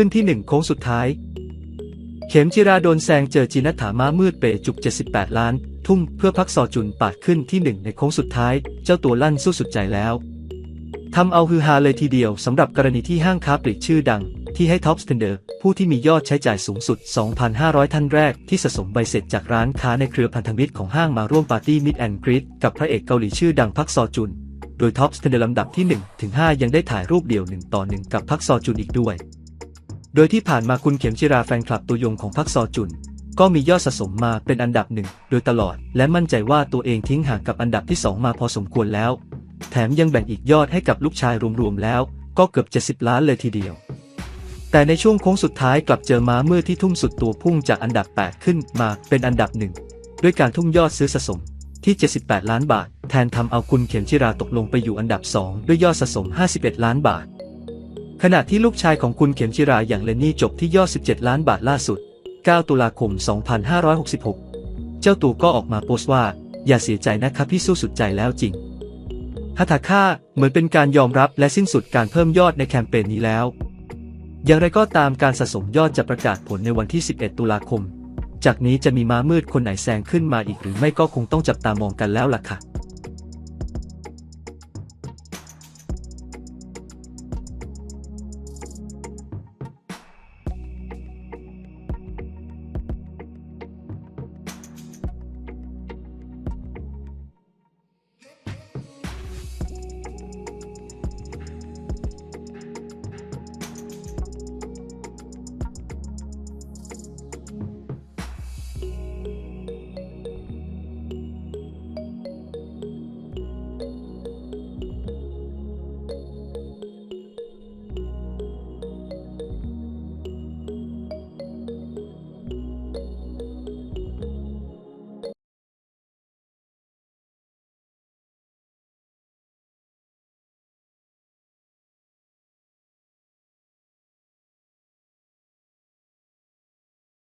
ขึ้นที่หนึ่งโค้งสุดท้าย เข็มจิราโดนแซงเจอจีนัทถามามืดเปจุก 78 ล้าน ทุ่มเพื่อพักซอจุนปาดขึ้นที่หนึ่งในโค้งสุดท้าย เจ้าตัวลั่นสู้สุดใจแล้วทำเอาฮือฮาเลยทีเดียวสำหรับกรณีที่ห้างค้าปลีกชื่อดัง ที่ให้ท็อปสเตนเดอร์ผู้ที่มียอดใช้จ่ายสูงสุด 2,500 ท่านแรกที่สะสมใบเสร็จจากร้านค้าในเครือพันธมิตรของห้างมาร่วมปาร์ตี้มิดแอนด์กรีดกับพระเอกเกาหลีชื่อดังพักซอจุน โดยท็อปสเตนเดอร์ลำดับที่1ถึง5ยังได้ถ่ายรูปเดี่ยว 1 ต่อ 1 กับพักซอจุนอีกด้วย โดยที่ผ่านมาคุณเข็มจิราแฟนคลับตัวยงของพักซอจุน ก็มียอดสะสมมาเป็นอันดับหนึ่งโดยตลอด และมั่นใจว่าตัวเองทิ้งห่างกับอันดับที่ 2 มาพอสมควรแล้ว แถมยังแบ่งอีกยอดให้กับลูกชายรวมๆแล้ว ก็เกือบ 70 ล้านเลยทีเดียว แต่ในช่วงโค้งสุดท้ายกลับเจอม้าเมื่อที่ทุ่มสุดตัวพุ่งจากอันดับ 8 ขึ้นมาเป็นอันดับหนึ่งด้วยการทุ่มยอดซื้อสะสมที่ 78 ล้านบาท แทนทำเอาคุณเข็มจิราตกลงไปอยู่อันดับ 2 ด้วยยอดสะสม 51 ล้านบาท ขณะที่ลูกชายของคุณเข็มจิราอย่างเลนนี่จบที่ยอด 17 ล้านบาทล่าสุด 9 ตุลาคม 2566 เจ้าตัวก็ออกมาโพสต์ว่า อย่าเสียใจนะครับพี่สู้สุดใจแล้วจริงฮัตาค่าเหมือนเป็นการยอมรับและสิ้นสุดการเพิ่มยอดในแคมเปญนี้แล้ว อย่างไรก็ตามการสะสมยอดจะประกาศผลในวันที่ 11 ตุลาคม จากนี้จะมีม้ามืดคนไหนแซงขึ้นมาอีกหรือไม่ก็คงต้องจับตามองกันแล้วล่ะค่ะ